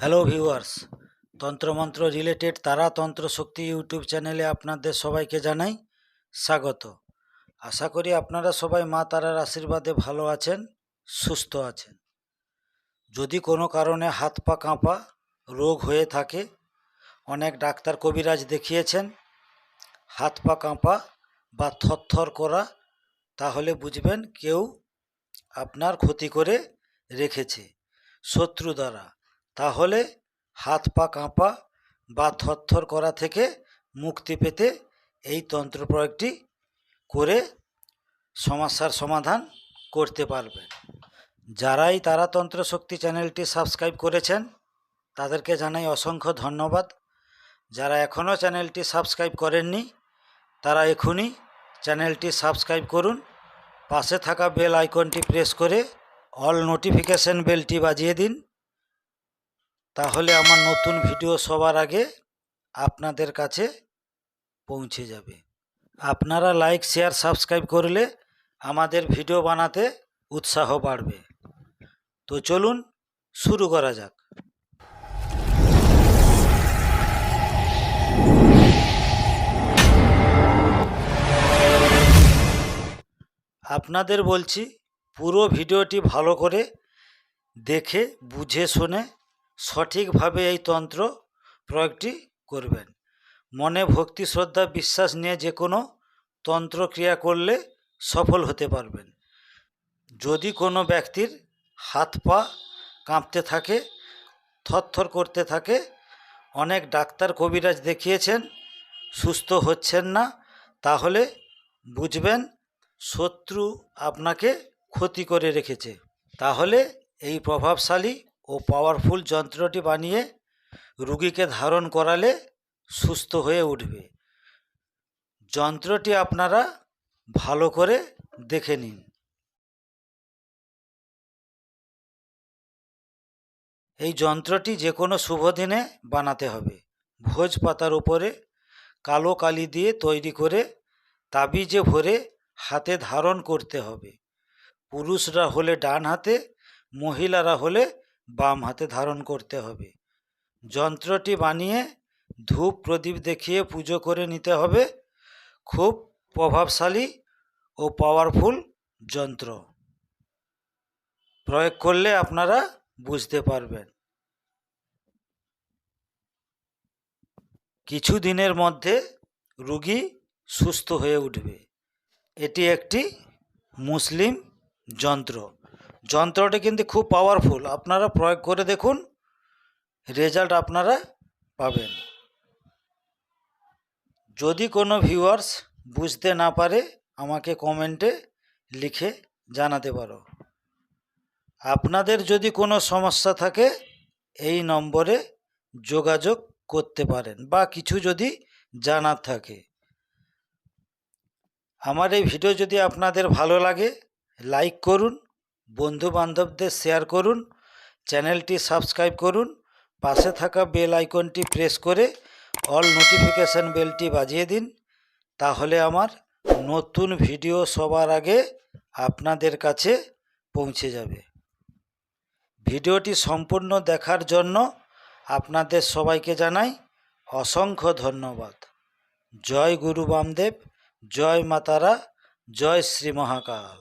Hello viewers, তন্ত্রমন্ত্র related তারা তন্ত্র শক্তি ইউটিউব চ্যানেলে আপনাদের সবাইকে জানাই স্বাগত। আশা করি আপনারা সবাই মা তারার আশীর্বাদে ভালো আছেন, সুস্থ আছেন। যদি কোনো কারণে হাত পা কাঁপা রোগ হয়ে থাকে, অনেক ডাক্তার কবিরাজ দেখিয়েছেন, হাত পা কাঁপা বা থরথর করা, তাহলে বুঝবেন কেউ আপনার ক্ষতি করে রেখেছে। শত্রু দ্বারা তাহলে হাত পা কাঁপা বা থরথর করা থেকে মুক্তি পেতে এই তন্ত্র প্রয়োগটি করে সমস্যার সমাধান করতে পারবেন যারাই তারা তন্ত্র শক্তি চ্যানেলটি সাবস্ক্রাইব করেছেন, তাদেরকে জানাই অসংখ্য ধন্যবাদ। যারা এখনও চ্যানেলটি সাবস্ক্রাইব করেননি, তারা এখনই চ্যানেলটি সাবস্ক্রাইব করুন। পাশে থাকা বেল আইকনটি প্রেস করে অল নোটিফিকেশন বেলটি বাজিয়ে দিন। তাহলে আমার নতুন ভিডিও সবার আগে আপনাদের কাছে পৌঁছে যাবে। আপনারা লাইক শেয়ার সাবস্ক্রাইব করলে আমাদের ভিডিও বানাতে উৎসাহ বাড়বে। তো চলুন শুরু করা যাক। আপনাদের বলছি, পুরো ভিডিওটি ভালো করে দেখে, বুঝে, শুনে সঠিকভাবে এই তন্ত্র প্রয়োগটি করবেন। মনে ভক্তি, শ্রদ্ধা, বিশ্বাস নিয়ে যে কোনো তন্ত্র ক্রিয়া করলে সফল হতে পারবেন। যদি কোনো ব্যক্তির হাত পা কাঁপতে থাকে, থরথর করতে থাকে, অনেক ডাক্তার, কবিরাজ দেখিয়েছেন, সুস্থ হচ্ছেন না, তাহলে বুঝবেন শত্রু আপনাকে ক্ষতি করে রেখেছে। তাহলে এই প্রভাবশালী ও পাওয়ারফুল যন্ত্রটি বানিয়ে রুগীকে ধারণ করালে সুস্থ হয়ে উঠবে। যন্ত্রটি আপনারা ভালো করে দেখে নিন। এই যন্ত্রটি যে কোনো শুভ দিনে বানাতে হবে। ভোজ পাতার উপরে কালো কালি দিয়ে তৈরি করে তাবিজে ভরে হাতে ধারণ করতে হবে। পুরুষরা হলে ডান হাতে, মহিলারা হলে বাম হাতে ধারণ করতে হবে। যন্ত্রটি বানিয়ে ধূপ প্রদীপ দেখিয়ে পুজো করে নিতে হবে। খুব প্রভাবশালী ও পাওয়ারফুল যন্ত্র। প্রয়োগ করলে আপনারা বুঝতে পারবেন। কিছু দিনের মধ্যে রুগী সুস্থ হয়ে উঠবে। এটি একটি মুসলিম যন্ত্র। যন্ত্রটি কিন্তু খুব পাওয়ারফুল আপনারা প্রয়োগ করে দেখুন রেজাল্ট আপনারা পাবেন। যদি কোনো ভিউয়ার্স বুঝতে না পারে, আমাকে কমেন্টে লিখে জানাতে পারো। আপনাদের যদি কোনো সমস্যা থাকে, এই নম্বরে যোগাযোগ করতে পারেন বা কিছু যদি জানার থাকে। আমার এই ভিডিও যদি আপনাদের ভালো লাগে লাইক করুন বন্ধু বান্ধবদের শেয়ার করুন, চ্যানেলটি সাবস্ক্রাইব করুন, পাশে থাকা বেল আইকনটি প্রেস করে অল নোটিফিকেশান বেলটি বাজিয়ে দিন, তাহলে আমার নতুন ভিডিও সবার আগে আপনাদের কাছে পৌঁছে যাবে। ভিডিওটি সম্পূর্ণ দেখার জন্য আপনাদের সবাইকে জানাই অসংখ্য ধন্যবাদ। জয় গুরু বামদেব, জয় মাতারা, জয় শ্রী মহাকাল।